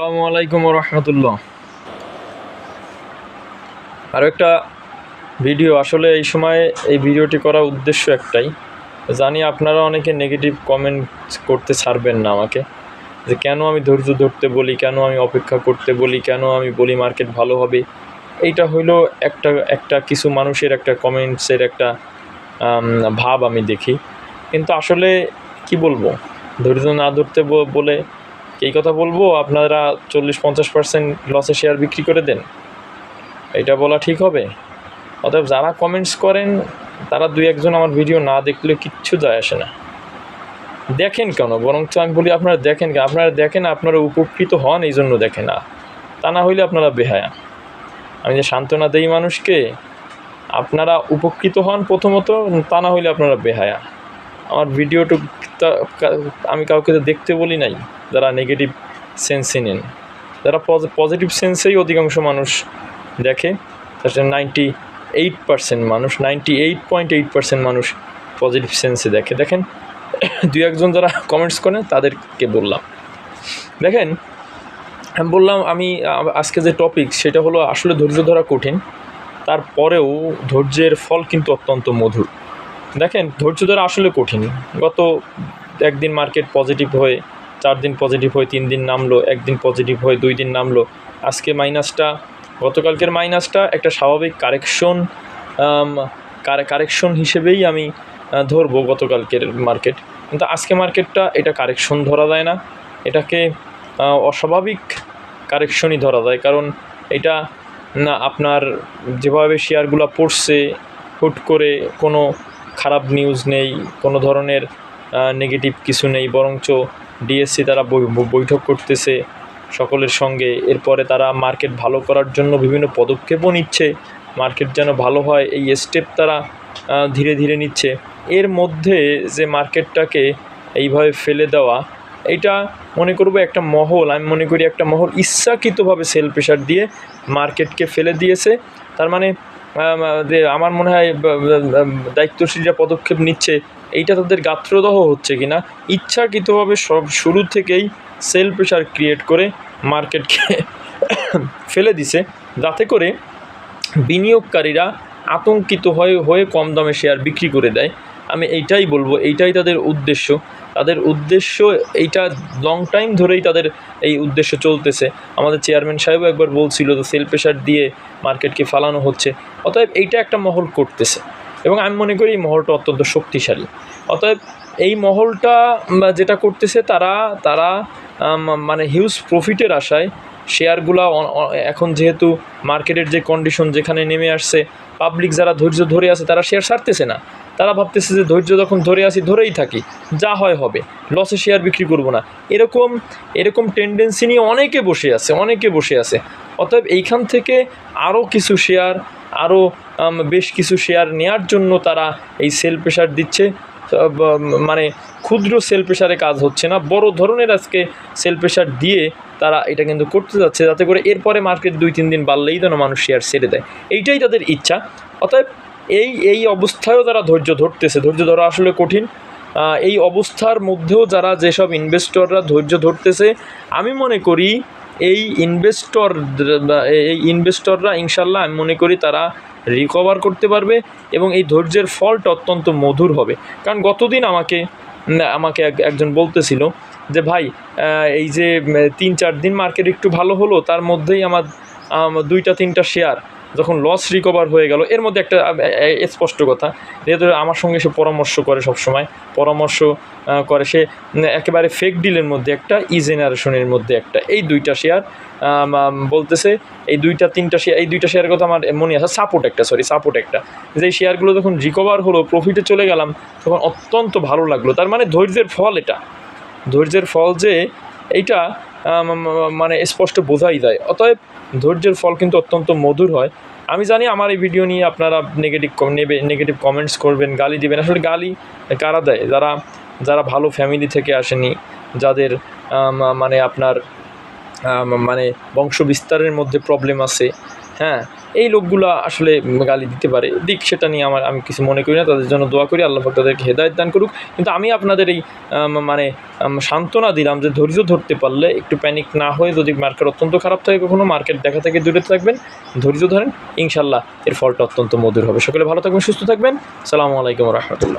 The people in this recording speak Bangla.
আসসালামু আলাইকুম রহমতুল্লাহ। আরও একটা ভিডিও। আসলে এই সময় এই ভিডিওটি করার উদ্দেশ্য একটাই। জানি আপনারা অনেকে নেগেটিভ কমেন্ট করতে ছাড়বেন না আমাকে। যে কেন আমি ধৈর্য ধরতে বলি, কেন আমি অপেক্ষা করতে বলি, কেন আমি বলি মার্কেট ভালো হবে? এইটা হইল একটা একটা কিছু মানুষের একটা কমেন্টসের একটা ভাব আমি দেখি। কিন্তু আসলে কি বলব? ধৈর্য না ধরতে বলে এই কথা বলব, আপনারা চল্লিশ পঞ্চাশ পার্সেন্ট লসে শেয়ার বিক্রি করে দেন। এটা বলা ঠিক হবে। অতএব যারা কমেন্টস করেন, তারা দুই একজন আমার ভিডিও না দেখলে কিচ্ছু যায় আসে না। দেখেন কেন? বরঞ্চ আমি বলি আপনারা দেখেন কেন? আপনারা দেখেন, আপনারা উপকৃত হন এই জন্য দেখেন না। তা না হইলে আপনারা বেহায়া। আমি যে সান্ত্বনা দেই মানুষকে, আপনারা উপকৃত হন প্রথমত, তা না হইলে আপনারা বেহায়া। আমার ভিডিওটু আমি কাউকে তো দেখতে বলি নাই, যারা নেগেটিভ সেন্সে নেন। যারা পজিটিভ সেন্সেই অধিকাংশ মানুষ দেখে, তার সাথে নাইনটি এইট পার্সেন্ট মানুষ ninety eight point eight percent মানুষ পজিটিভ সেন্সে দেখে। দেখেন দু একজন যারা কমেন্টস করেন, তাদেরকে বললাম। দেখেন, আমি বললাম, আমি আজকে যে টপিক সেটা হলো আসলে ধৈর্য ধরা কঠিন, তারপরেও ধৈর্যের ফল কিন্তু অত্যন্ত মধুর। দেখেন, ধৈর্য ধরা আসলে কঠিন। গত একদিন মার্কেট পজিটিভ হয়ে, চার দিন পজিটিভ হয়ে, তিন দিন নামলো, একদিন পজিটিভ হয়ে, দুই দিন নামলো। আজকে মাইনাসটা গতকালকের মাইনাসটা একটা স্বাভাবিক কারেকশন কারেকশন হিসেবেই আমি ধরবো গতকালকের মার্কেট কিন্তু আজকে মার্কেটটা এটা কারেকশন ধরা যায় না। এটাকে অস্বাভাবিক কারেকশনই ধরা যায়। কারণ এটা, না, আপনার যেভাবে শেয়ারগুলো পড়ছে, হুট করে কোনো খারাপ নিউজ নেই, কোনো ধরনের নেগেটিভ কিছু নেই, বরঞ্চ ডিএসসি তারা বৈঠক করতেছে সকলের সঙ্গে। এরপরে তারা মার্কেট ভালো করার জন্য বিভিন্ন পদক্ষেপও নিচ্ছে। মার্কেট যেন ভালো হয়, এই স্টেপ তারা ধীরে ধীরে নিচ্ছে। এর মধ্যে যে মার্কেটটাকে এইভাবে ফেলে দেওয়া, এটা মনে করব একটা মহল। আমি মনে করি একটা মহল ইচ্ছাকৃতভাবে সেল প্রেশার দিয়ে মার্কেটকে ফেলে দিয়েছে। তার মানে যে আমার মনে হয় দায়িত্বশীলরা পদক্ষেপ নিচ্ছে, এইটা তাদের গাত্রদহ হচ্ছে কিনা? ইচ্ছাকৃতভাবে সব শুরু থেকেই সেল প্রেশার ক্রিয়েট করে মার্কেটকে ফেলে দিছে, যাতে করে বিনিয়োগকারীরা আতঙ্কিত হয়ে হয়ে কম দামে শেয়ার বিক্রি করে দেয়। আমি এইটাই বলব, এইটাই তাদের উদ্দেশ্য। তাদের উদ্দেশ্য এইটা লং টাইম ধরেই তাদের এই উদ্দেশ্য চলতেছে। আমাদের চেয়ারম্যান সাহেবও একবার বলছিল যে সেল প্রেশার দিয়ে মার্কেটকে ফালানো হচ্ছে। অতএব এইটা একটা মহল করতেছে। এবং আমি মনে করি এই মহলটা অত্যন্ত শক্তিশালী। অতএব এই মহলটা যেটা করতেছে তারা তারা মানে হিউজ প্রফিটের আশায় শেয়ারগুলা এখন যেহেতু মার্কেটের যে কন্ডিশন যেখানে নেমে আসছে পাবলিক যারা ধৈর্য ধরে আছে, তারা শেয়ার ছাড়তেছে না। তারা ভাবতেছে যে ধৈর্য যখন ধরে আসি ধরেই থাকি, যা হয় হবে। লসে শেয়ার বিক্রি করব না। এরকম এরকম টেন্ডেন্সি নিয়ে অনেকে বসে আছে, অনেকে বসে আছে। অতএব এইখান থেকে আরও কিছু শেয়ার আরও বেশ কিছু শেয়ার নেয়ার জন্য তারা এই সেল প্রেশার দিচ্ছে। মানে ক্ষুদ্র সেল প্রেশারে কাজ হচ্ছে না। বড় ধরনের আজকে সেল প্রেশার দিয়ে তারা এটা কিন্তু করতে যাচ্ছে, যাতে করে এরপরে মার্কেট দুই, তিন দিন বাড়লেই যেন মানুষ শেয়ার ছেড়ে দেয়। এইটাই তাদের ইচ্ছা। অতএব এই এই অবস্থায়ও তারা ধৈর্য ধরতেছে। ধৈর্য ধরা আসলে কঠিন। এই অবস্থার মধ্যেও যারা যেসব ইনভেস্টররা ধৈর্য ধরতেছে, আমি মনে করি এই ইনভেস্টর এই ইনভেস্টররা ইনশাল্লাহ আমি মনে করি তারা রিকভার করতে পারবে এবং এই ধৈর্যের ফলটা অত্যন্ত মধুর হবে। কারণ গতদিন আমাকে আমাকে এক- একজন বলতেছিল যে ভাই এই যে তিন চার দিন মার্কেট একটু ভালো হলো, তার মধ্যেই আমার দুইটা তিনটা শেয়ার যখন লস রিকভার হয়ে গেল, এর মধ্যে একটা স্পষ্ট কথা, যেহেতু আমার সঙ্গে সে পরামর্শ করে সব সময় পরামর্শ করে, সে একেবারে ফেক ডিলের মধ্যে একটা ই জেনারেশনের মধ্যে একটা, এই দুইটা শেয়ার বলতেছে, এই দুইটা, তিনটা শেয়ার এই দুইটা শেয়ারের কথা আমার মনে আছে সাপোর্ট একটা সরি সাপোর্ট একটা, যে এই শেয়ারগুলো যখন রিকভার হলো প্রফিটে চলে গেলাম, তখন অত্যন্ত ভালো লাগল, তার মানে ধৈর্যের ফল এটা। ধৈর্যের ফল যে এইটা মানে স্পষ্ট বোঝাই যায়। অতএব ধৈর্যের ফল কিন্তু অত্যন্ত মধুর হয়। আমি জানি আমার এই ভিডিও নিয়ে আপনারা নেগেটিভ নেবে নেগেটিভ কমেন্টস করবেন, গালি দেবেন। আসলে গালি কারা দেয়? যারা যারা ভালো ফ্যামিলি থেকে আসেনি, যাদের মানে আপনার মানে বংশ বিস্তারের মধ্যে প্রবলেম আছে হ্যাঁ? এই লোকগুলো আসলে গালি দিতে পারে। দিক সেটা নিয়ে আমার, আমি কিছু মনে করি না, তাদের জন্য দোয়া করি, আল্লাহ তাদেরকে হেদায়ত দান করুক। কিন্তু আমি আপনাদের এই মানে সান্ত্বনা দিলাম যে ধৈর্য ধরতে পারলে একটু প্যানিক না হয়ে যদি মার্কেট অত্যন্ত খারাপ থাকে কখনো মার্কেট দেখা থেকে দূরে থাকবেন, ধৈর্য ধরেন ইনশাল্লাহ এর ফলটা অত্যন্ত মধুর হবে। সকলে ভালো থাকবেন, সুস্থ থাকবেন। সালামু আলাইকুম রহমতুল্লাহ।